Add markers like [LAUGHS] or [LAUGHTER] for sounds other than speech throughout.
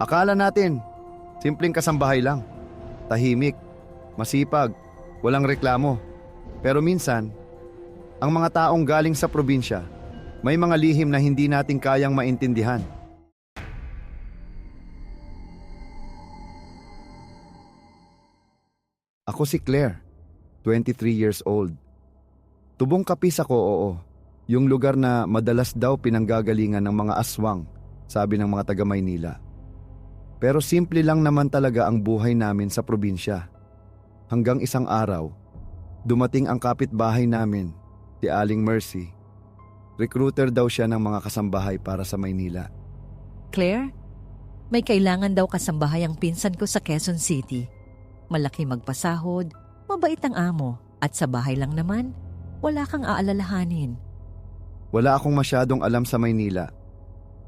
Akala natin, simpleng kasambahay lang. Tahimik, masipag, walang reklamo. Pero minsan, ang mga taong galing sa probinsya, may mga lihim na hindi natin kayang maintindihan. Ako si Claire, 23 years old. Tubong kapis ako, oo. Yung lugar na madalas daw pinanggagalingan ng mga aswang, sabi ng mga taga Maynila. Pero simple lang naman talaga ang buhay namin sa probinsya. Hanggang isang araw, dumating ang kapitbahay namin, si Aling Mercy. Recruiter daw siya ng mga kasambahay para sa Maynila. Claire, may kailangan daw kasambahay ang pinsan ko sa Quezon City. Malaki magpasahod, mabait ang amo, at sa bahay lang naman, wala kang aalalahanin. Wala akong masyadong alam sa Maynila.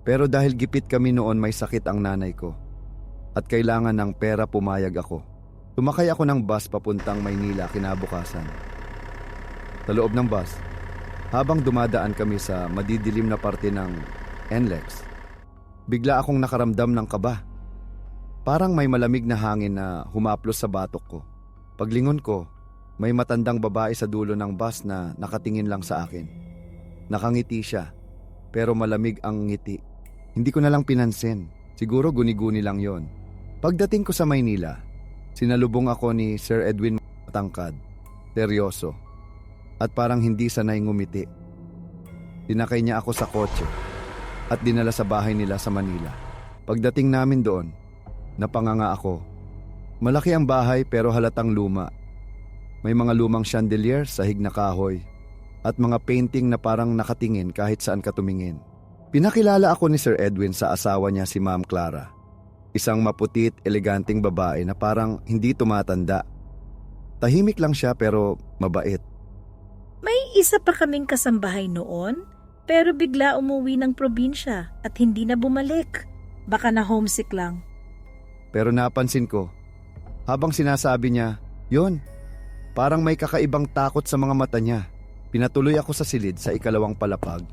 Pero dahil gipit kami noon may sakit ang nanay ko. At kailangan ng pera pumayag ako. Tumakay ako ng bus papuntang Maynila kinabukasan. Sa loob ng bus, habang dumadaan kami sa madidilim na parte ng NLEX, bigla akong nakaramdam ng kaba. Parang may malamig na hangin na humaplos sa batok ko. Paglingon ko, may matandang babae sa dulo ng bus na nakatingin lang sa akin. Nakangiti siya, pero malamig ang ngiti. Hindi ko na lang pinansin. Siguro guni-guni lang yon. Pagdating ko sa Maynila, sinalubong ako ni Sir Edwin Matangkad, seryoso, at parang hindi sanay ngumiti. Tinakay niya ako sa kotse at dinala sa bahay nila sa Manila. Pagdating namin doon, napanganga ako. Malaki ang bahay pero halatang luma. May mga lumang chandelier, sahig na kahoy, at mga painting na parang nakatingin kahit saan ka tumingin. Pinakilala ako ni Sir Edwin sa asawa niya si Ma'am Clara. Isang maputit, eleganting babae na parang hindi tumatanda. Tahimik lang siya pero mabait. May isa pa kaming kasambahay noon, pero bigla umuwi ng probinsya at hindi na bumalik. Baka na homesick lang. Pero napansin ko, habang sinasabi niya, yon, parang may kakaibang takot sa mga mata niya. Pinatuloy ako sa silid sa ikalawang palapag.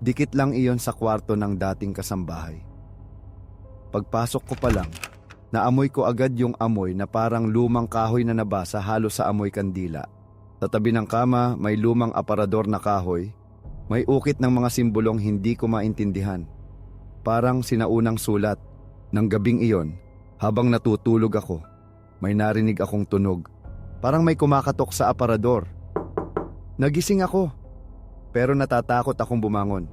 Dikit lang iyon sa kwarto ng dating kasambahay. Pagpasok ko pa lang, naamoy ko agad yung amoy na parang lumang kahoy na nabasa halos sa amoy kandila. Sa tabi ng kama, may lumang aparador na kahoy. May ukit ng mga simbolong hindi ko maintindihan. Parang sinaunang sulat. Nang gabing iyon, habang natutulog ako, may narinig akong tunog. Parang may kumakatok sa aparador. Nagising ako, pero natatakot akong bumangon.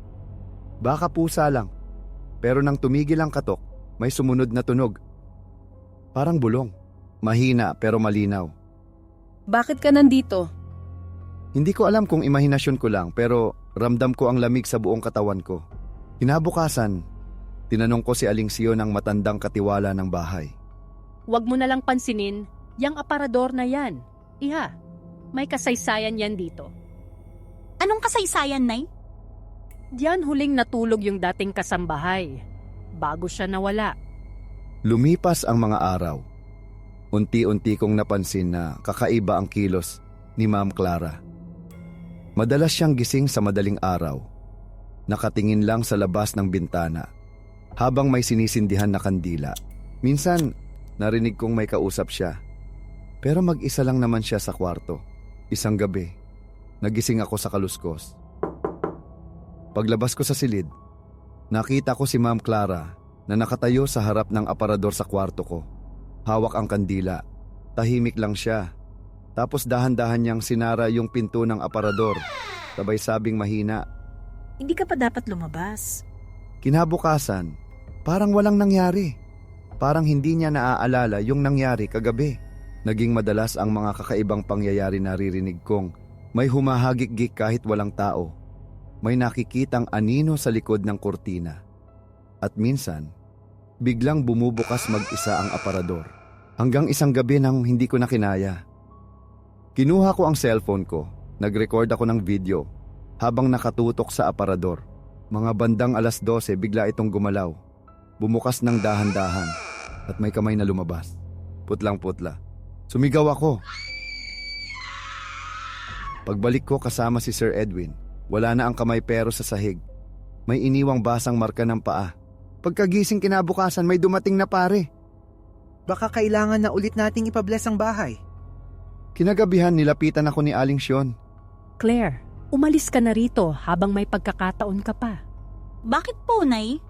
Baka pusa lang, pero nang tumigil ang katok, may sumunod na tunog. Parang bulong. Mahina pero malinaw. Bakit ka nandito? Hindi ko alam kung imahinasyon ko lang pero ramdam ko ang lamig sa buong katawan ko. Kinabukasan, tinanong ko si Aling Sio ng matandang katiwala ng bahay. Huwag mo na lang pansinin, yang aparador na yan. Iha, may kasaysayan yan dito. Anong kasaysayan, Nay? Diyan huling natulog yung dating kasambahay. Bago siya nawala. Lumipas ang mga araw. Unti-unti kong napansin na kakaiba ang kilos ni Ma'am Clara. Madalas siyang gising sa madaling araw. Nakatingin lang sa labas ng bintana habang may sinisindihan na kandila. Minsan, narinig kong may kausap siya. Pero mag-isa lang naman siya sa kwarto. Isang gabi, nagising ako sa kaluskos. Paglabas ko sa silid, nakita ko si Ma'am Clara na nakatayo sa harap ng aparador sa kwarto ko. Hawak ang kandila. Tahimik lang siya. Tapos dahan-dahan niyang sinara yung pinto ng aparador. Sabay sabing mahina. Hindi ka pa dapat lumabas. Kinabukasan, parang walang nangyari. Parang hindi niya naaalala yung nangyari kagabi. Naging madalas ang mga kakaibang pangyayari naririnig kong may humahagik-gik kahit walang tao. May nakikitang anino sa likod ng kurtina. At minsan, biglang bumubukas mag-isa ang aparador. Hanggang isang gabi nang hindi ko na kinaya. Kinuha ko ang cellphone ko, nag-record ako ng video habang nakatutok sa aparador. Mga bandang alas 12 bigla itong gumalaw. Bumukas ng dahan-dahan at may kamay na lumabas. Putlang-putla. Sumigaw ako. Pagbalik ko kasama si Sir Edwin, wala na ang kamay pero sa sahig. May iniwang basang marka ng paa. Pagkagising kinabukasan may dumating na pare. Baka kailangan na ulit nating ipabless ang bahay. Kinagabihan nilapitan ako ni Aling Shion. Claire, umalis ka na rito habang may pagkakataon ka pa. Bakit po, Nay?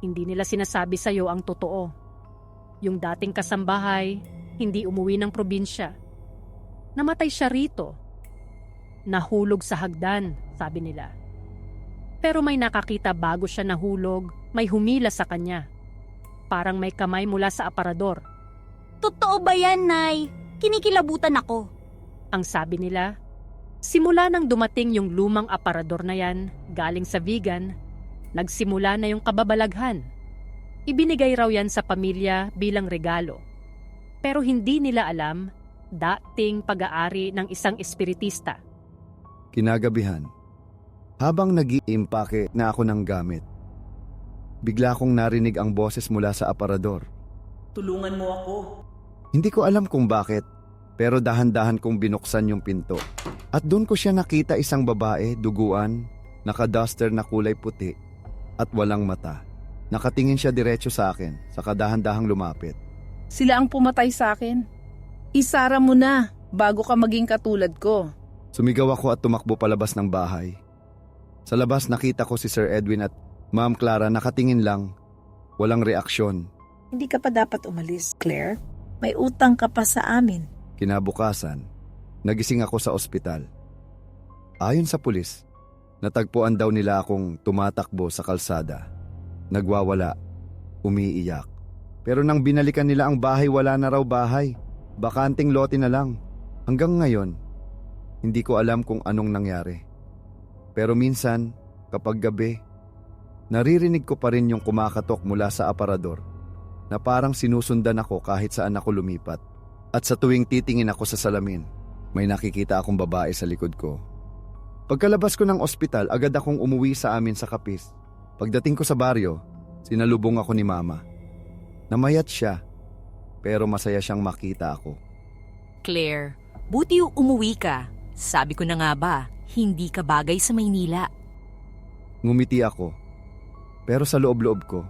Hindi nila sinasabi sa'yo ang totoo. Yung dating kasambahay, hindi umuwi ng probinsya. Namatay siya rito. Nahulog sa hagdan, sabi nila. Pero may nakakita bago siya nahulog, may humila sa kanya. Parang may kamay mula sa aparador. Totoo ba yan, Nay? Kinikilabutan ako. Ang sabi nila, simula nang dumating yung lumang aparador na yan galing sa vegan, nagsimula na yung kababalaghan. Ibinigay raw yan sa pamilya bilang regalo. Pero hindi nila alam, dating pag-aari ng isang espiritista. Kinagabihan. Habang nag-iimpake na ako ng gamit, bigla kong narinig ang boses mula sa aparador. Tulungan mo ako. Hindi ko alam kung bakit, pero dahan-dahan kong binuksan yung pinto. At doon ko siya nakita isang babae, duguan, naka-duster na kulay puti, at walang mata. Nakatingin siya diretso sa akin, sa kadahan-dahang lumapit. Sila ang pumatay sa akin. Isara mo na bago ka maging katulad ko. Sumigaw ako at tumakbo palabas ng bahay. Sa labas nakita ko si Sir Edwin at Ma'am Clara nakatingin lang. Walang reaksyon. Hindi ka pa dapat umalis, Claire. May utang ka pa sa amin. Kinabukasan, nagising ako sa ospital. Ayon sa pulis, natagpuan daw nila akong tumatakbo sa kalsada. Nagwawala, umiiyak. Pero nang binalikan nila ang bahay, wala na raw bahay. Bakanting lote na lang. Hanggang ngayon, hindi ko alam kung anong nangyari. Pero minsan, kapag gabi, naririnig ko pa rin yung kumakatok mula sa aparador na parang sinusundan ako kahit saan ako lumipat. At sa tuwing titingin ako sa salamin, may nakikita akong babae sa likod ko. Pagkalabas ko ng ospital, agad akong umuwi sa amin sa kapis. Pagdating ko sa baryo, sinalubong ako ni mama. Namayat siya, pero masaya siyang makita ako. Claire, buti umuwi ka. Sabi ko na nga ba, hindi ka bagay sa Maynila. Ngumiti ako, pero sa loob-loob ko,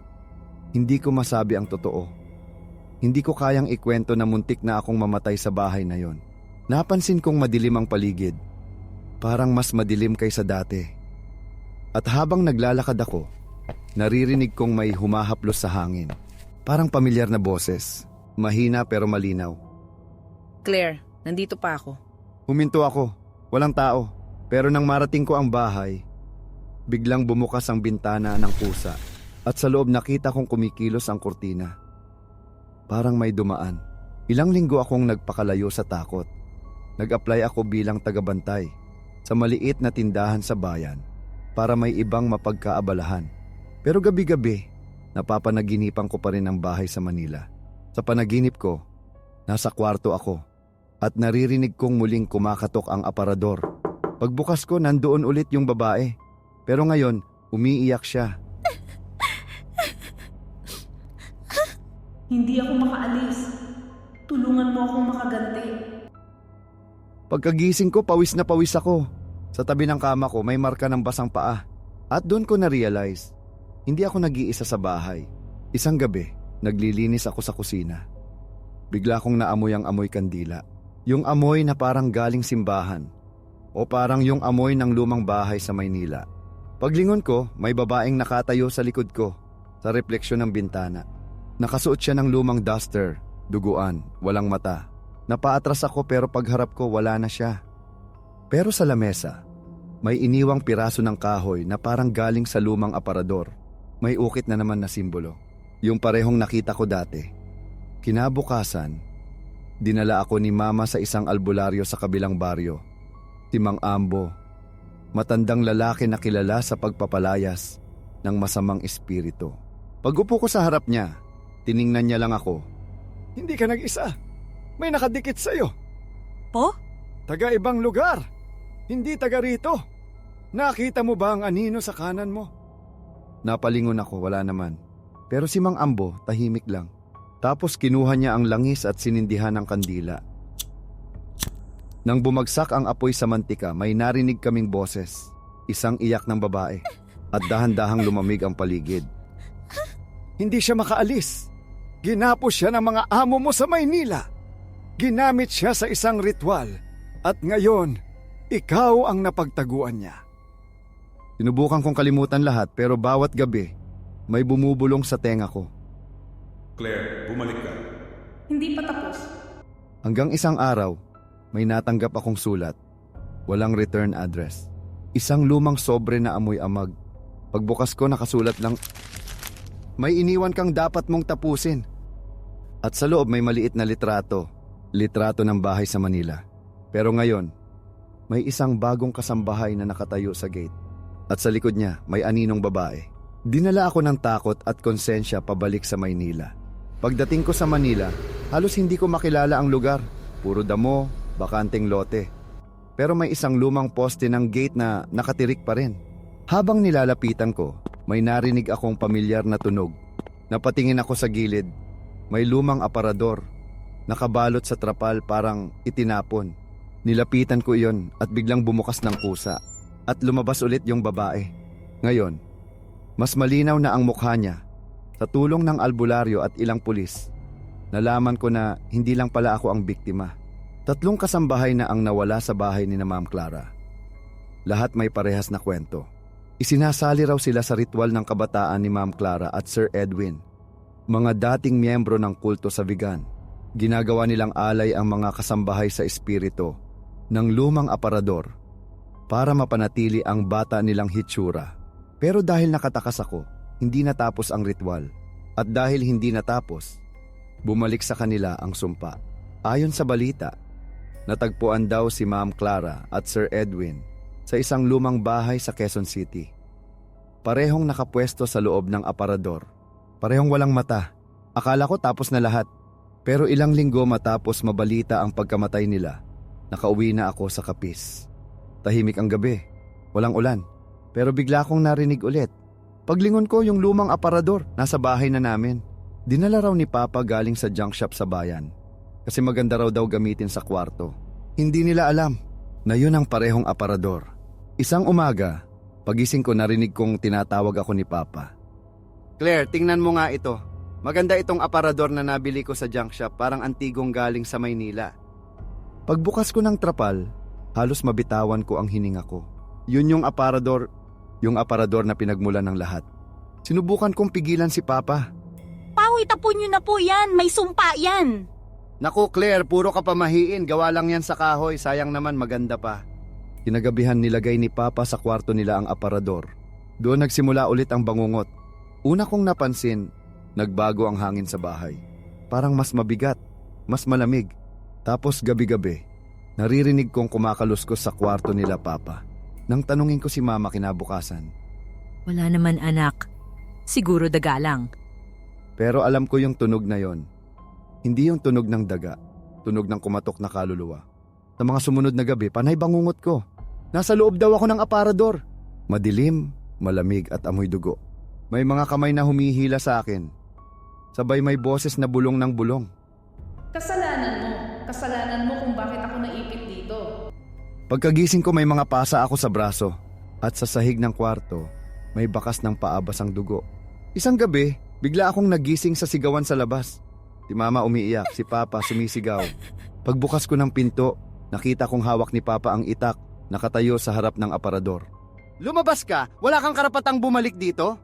hindi ko masabi ang totoo. Hindi ko kayang ikwento na muntik na akong mamatay sa bahay na yon. Napansin kong madilim ang paligid. Parang mas madilim kaysa dati. At habang naglalakad ako, naririnig kong may humahaplos sa hangin. Parang pamilyar na boses. Mahina pero malinaw. Claire, nandito pa ako. Huminto ako. Walang tao. Pero nang marating ko ang bahay, biglang bumukas ang bintana ng pusa at sa loob nakita kong kumikilos ang kurtina. Parang may dumaan. Ilang linggo akong nagpakalayo sa takot. Nag-apply ako bilang tagabantay sa maliit na tindahan sa bayan para may ibang mapagkaabalahan. Pero gabi-gabi, napapanaginipan ko pa rin ang bahay sa Manila. Sa panaginip ko, nasa kwarto ako at naririnig kong muling kumakatok ang aparador. Pagbukas ko, nandoon ulit yung babae. Pero ngayon, umiiyak siya. [LAUGHS] Hindi ako makaalis. Tulungan mo akong makaganti. Pagkagising ko, pawis na pawis ako. Sa tabi ng kama ko, may marka ng basang paa. At doon ko na-realize, hindi ako nag-iisa sa bahay. Isang gabi, naglilinis ako sa kusina. Bigla kong naamoy ang amoy kandila. Yung amoy na parang galing simbahan. O parang yung amoy ng lumang bahay sa Maynila. Paglingon ko, may babaeng nakatayo sa likod ko, sa refleksyon ng bintana. Nakasuot siya ng lumang duster, duguan, walang mata. Napaatras ako pero pagharap ko wala na siya. Pero sa lamesa, may iniwang piraso ng kahoy na parang galing sa lumang aparador. May ukit na naman na simbolo. Yung parehong nakita ko dati. Kinabukasan, dinala ako ni mama sa isang albularyo sa kabilang baryo. Si Mang Ambo, matandang lalaki na kilala sa pagpapalayas ng masamang espiritu. Pag upo ko sa harap niya, tiningnan niya lang ako. Hindi ka nag-isa. May nakadikit sa'yo. Po? Taga ibang lugar. Hindi taga rito. Nakita mo ba ang anino sa kanan mo? Napalingon ako, wala naman. Pero si Mang Ambo, tahimik lang. Tapos kinuha niya ang langis at sinindihan ng kandila. Nang bumagsak ang apoy sa mantika, may narinig kaming boses. Isang iyak ng babae. At dahan-dahang lumamig ang paligid. Hindi siya makaalis. Ginapos siya ng mga amo mo sa Maynila. Ginamit siya sa isang ritual. At ngayon, ikaw ang napagtaguan niya. Sinubukan kong kalimutan lahat pero bawat gabi, may bumubulong sa tenga ko. Claire, bumalik ka. Hindi pa tapos. Hanggang isang araw, may natanggap akong sulat. Walang return address. Isang lumang sobre na amoy amag. Pagbukas ko nakasulat lang, May iniwan kang dapat mong tapusin. At sa loob may maliit na litrato. Litrato ng bahay sa Manila. Pero ngayon, may isang bagong kasambahay na nakatayo sa gate. At sa likod niya may aninong babae. Dinala ako ng takot at konsensya pabalik sa Maynila. Pagdating ko sa Manila, halos hindi ko makilala ang lugar. Puro damo, bakanteng lote. Pero may isang lumang poste ng gate na nakatirik pa rin. Habang nilalapitan ko, may narinig akong pamilyar na tunog. Napatingin ako sa gilid. May lumang aparador. Nakabalot sa trapal parang itinapon. Nilapitan ko iyon at biglang bumukas ng kusa. At lumabas ulit yung babae. Ngayon, mas malinaw na ang mukha niya. Sa tulong ng albularyo at ilang pulis, nalaman ko na hindi lang pala ako ang biktima. Tatlong kasambahay na ang nawala sa bahay ni na Ma'am Clara. Lahat may parehas na kwento. Isinasali raw sila sa ritual ng kabataan ni Ma'am Clara at Sir Edwin. Mga dating miyembro ng kulto sa Vigan. Ginagawa nilang alay ang mga kasambahay sa espiritu ng lumang aparador para mapanatili ang bata nilang hitsura. Pero dahil nakatakas ako, hindi natapos ang ritual. At dahil hindi natapos, bumalik sa kanila ang sumpa. Ayon sa balita, natagpuan daw si Ma'am Clara at Sir Edwin sa isang lumang bahay sa Quezon City. Parehong nakapwesto sa loob ng aparador. Parehong walang mata. Akala ko tapos na lahat. Pero ilang linggo matapos mabalita ang pagkamatay nila, nakauwi na ako sa kapis. Tahimik ang gabi. Walang ulan. Pero bigla akong narinig ulit. Paglingon ko yung lumang aparador, nasa bahay na namin. Dinala raw ni Papa galing sa junk shop sa bayan. Kasi maganda raw daw gamitin sa kwarto. Hindi nila alam na yun ang parehong aparador. Isang umaga, pagising ko narinig kong tinatawag ako ni Papa. Claire, tingnan mo nga ito. Maganda itong aparador na nabili ko sa junk shop parang antigong galing sa Maynila. Pagbukas ko ng trapal, halos mabitawan ko ang hininga ko. Yun yung aparador, yung aparador na pinagmulan ng lahat. Sinubukan kong pigilan si Papa. Pahoy, tapon nyo na po yan. May sumpa yan. Naku Claire, puro ka pamahiin. Gawa lang yan sa kahoy. Sayang naman maganda pa. Kinagabihan nilagay ni Papa sa kwarto nila ang aparador. Doon nagsimula ulit ang bangungot. Una kong napansin, nagbago ang hangin sa bahay. Parang mas mabigat, mas malamig. Tapos gabi-gabi, naririnig kong kumakaluskos sa kwarto nila Papa. Nang tanungin ko si Mama kinabukasan. Wala naman anak. Siguro daga lang. Pero alam ko yung tunog na yon. Hindi yung tunog ng daga, tunog ng kumatok na kaluluwa. Sa mga sumunod na gabi, panay bangungot ko. Nasa loob daw ako ng aparador. Madilim, malamig at amoy dugo. May mga kamay na humihila sa akin. Sabay may boses na bulong ng bulong. Kasalanan mo. Kasalanan mo kung bakit ako naipit. Pagkagising ko may mga pasa ako sa braso at sa sahig ng kwarto may bakas ng paabas ang dugo. Isang gabi, bigla akong nagising sa sigawan sa labas. Si mama umiiyak, si papa sumisigaw. Pagbukas ko ng pinto, nakita kong hawak ni papa ang itak, nakatayo sa harap ng aparador. Lumabas ka! Wala kang karapatang bumalik dito?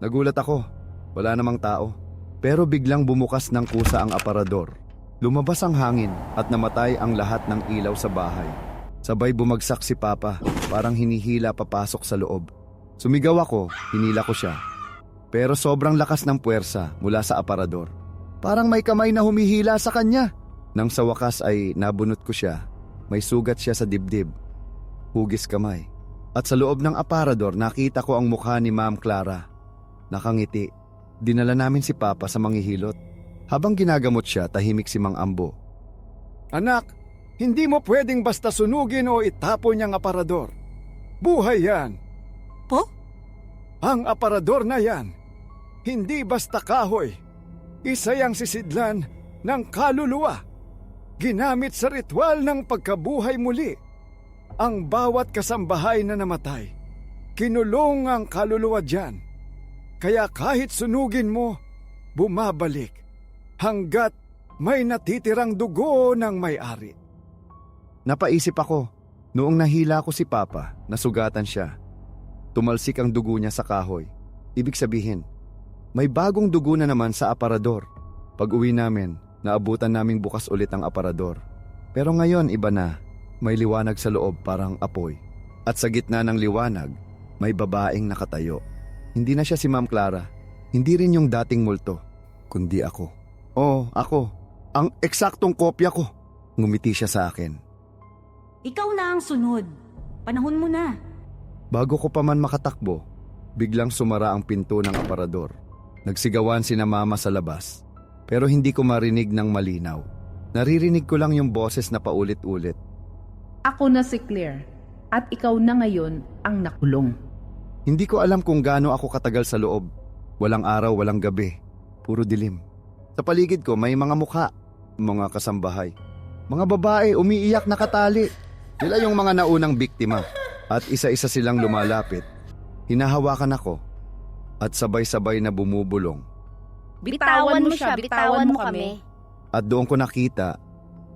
Nagulat ako. Wala namang tao. Pero biglang bumukas ng kusa ang aparador. Lumabas ang hangin at namatay ang lahat ng ilaw sa bahay. Sabay bumagsak si Papa, parang hinihila papasok sa loob. Sumigaw ako, hinila ko siya. Pero sobrang lakas ng puwersa mula sa aparador. Parang may kamay na humihila sa kanya. Nang sa wakas ay nabunot ko siya. May sugat siya sa dibdib. Hugis kamay. At sa loob ng aparador nakita ko ang mukha ni Ma'am Clara. Nakangiti. Dinala namin si Papa sa manghihilot. Habang ginagamot siya, tahimik si Mang Ambo. Anak, hindi mo pwedeng basta sunugin o itapon niyang aparador. Buhay yan. Po? Ang aparador na yan, hindi basta kahoy. Isa yang sisidlan ng kaluluwa. Ginamit sa ritual ng pagkabuhay muli. Ang bawat kasambahay na namatay, kinulong ang kaluluwa dyan. Kaya kahit sunugin mo, bumabalik hanggat may natitirang dugo ng may-ari. Napaisip ako, noong nahila ko si Papa, nasugatan siya. Tumalsik ang dugo niya sa kahoy. Ibig sabihin, may bagong dugo na naman sa aparador. Pag uwi namin, naabutan naming bukas ulit ang aparador. Pero ngayon iba na, may liwanag sa loob parang apoy. At sa gitna ng liwanag, may babaeng nakatayo. Hindi na siya si Ma'am Clara. Hindi rin yung dating multo, kundi ako. Oo, ako. Ang eksaktong kopya ko. Ngumiti siya sa akin. Ikaw na ang sunod. Panahon mo na. Bago ko pa man makatakbo, biglang sumara ang pinto ng aparador. Nagsigawan si na mama sa labas. Pero hindi ko marinig ng malinaw. Naririnig ko lang yung boses na paulit-ulit. Ako na si Claire. At ikaw na ngayon ang nakulong. Hindi ko alam kung gaano ako katagal sa loob. Walang araw, walang gabi. Puro dilim. Sa paligid ko may mga mukha, mga kasambahay. Mga babae umiiyak nakatali. Sila yung mga naunang biktima. At isa-isa silang lumalapit. Hinahawakan ako. At sabay-sabay na bumubulong. Bitawan mo siya, bitawan mo kami. At doon ko nakita,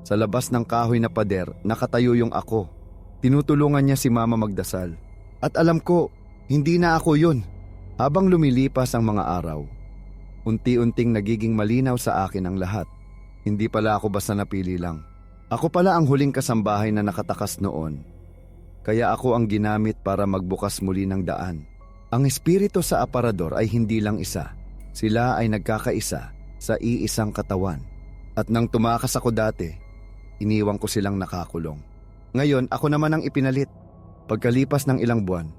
sa labas ng kahoy na pader, nakatayo yung ako. Tinutulungan niya si mama magdasal. At alam ko, hindi na ako yun. Habang lumilipas ang mga araw, unti-unting nagiging malinaw sa akin ang lahat. Hindi pala ako basta napili lang. Ako pala ang huling kasambahay na nakatakas noon. Kaya ako ang ginamit para magbukas muli ng daan. Ang espiritu sa aparador ay hindi lang isa. Sila ay nagkakaisa sa iisang katawan. At nang tumakas ako dati, iniwang ko silang nakakulong. Ngayon, ako naman ang ipinalit. Pagkalipas ng ilang buwan,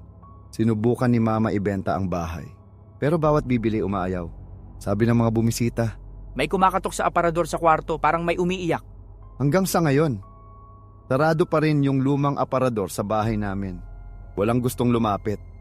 sinubukan ni Mama ibenta ang bahay. Pero bawat bibili umaayaw. Sabi ng mga bumisita, May kumakatok sa aparador sa kwarto, parang may umiiyak. Hanggang sa ngayon, sarado pa rin yung lumang aparador sa bahay namin. Walang gustong lumapit.